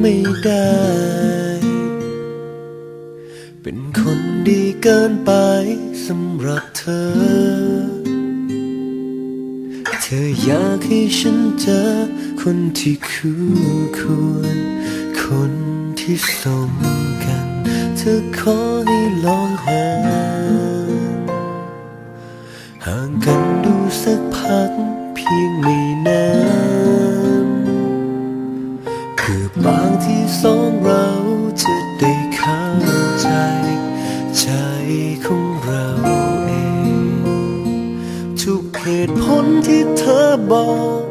ไม่ได้ เป็นคนดีเกินไปสำหรับเธอ เธออยากให้ฉันเจอคนที่คู่ควร คนที่สมกัน เธอขอให้ลองหา ห่างกันดูสักพักเพียงไม่นาน สองเราจะได้เข้าใจ ใจของเราเอง ทุกเหตุผลที่เธอบอก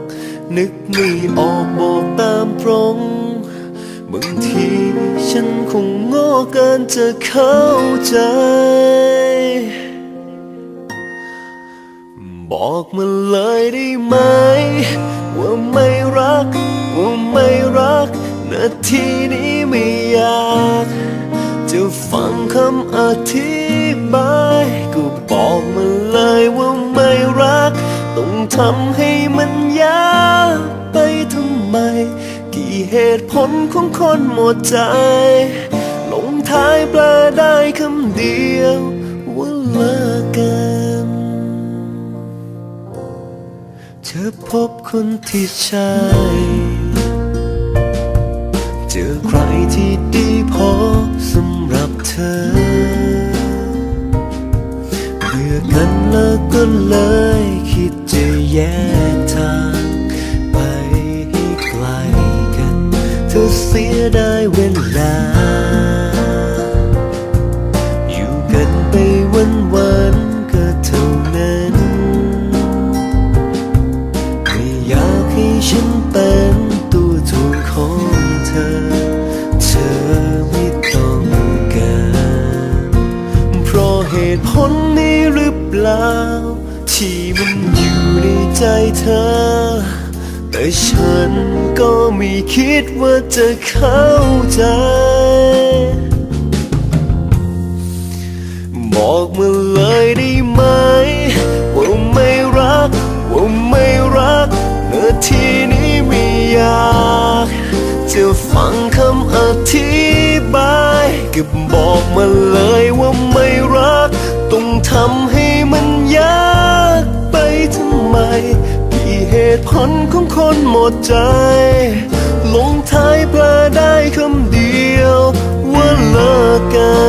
นึกไม่ออกบอกตามตรงบางทีฉันคงโง่เกินจะเข้าใจ บอกมาเลยได้ไหม ว่าไม่ นาทีนี้ไม่อยากจะฟังคำอธิบายก็บอกมาเลยว่าไม่รัก ต้องทำให้มันยากไปทำไม กี่เหตุผลของคนหมดใจ ลงท้ายปลาได้คำเดียวว่าเลิกกันเธอพบคนที่ใช่ จอใครที่ดีพอสำหรับเธอเพื่อกันแล้วก็เลยคิดจะแยกทางไปให้ไกลกัน เธอเสียได้เวลา ตุผลนี้หรือเปล่า ที่มันอยู่ในใจเธอ แต่ฉันก็ไม่คิดว่าจะเข้าใจ บอกมาเลยได้ไหม ว่าไม่รัก ว่าไม่รักนาทีนี้ไม่อยาก จะฟังคำอธิ ก็บบอกมาเลยว่าไม่รัก ต้องทำให้มันยากไปทำไมกี่เหตุผลของคนหมดใจ ลงท้ายปลาได้คำเดียวว่าเลิกกัน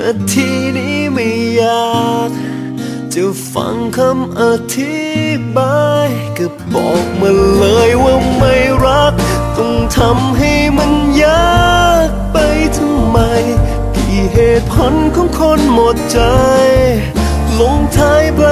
นาทีนี้ไม่อยากจะฟังคำอธิบายก็บอกมาเลยว่าไม่รัก ต้องทำให้มันยากไปทำไมกี่เหตุผลของคนหมดใจ ลงท้ายปล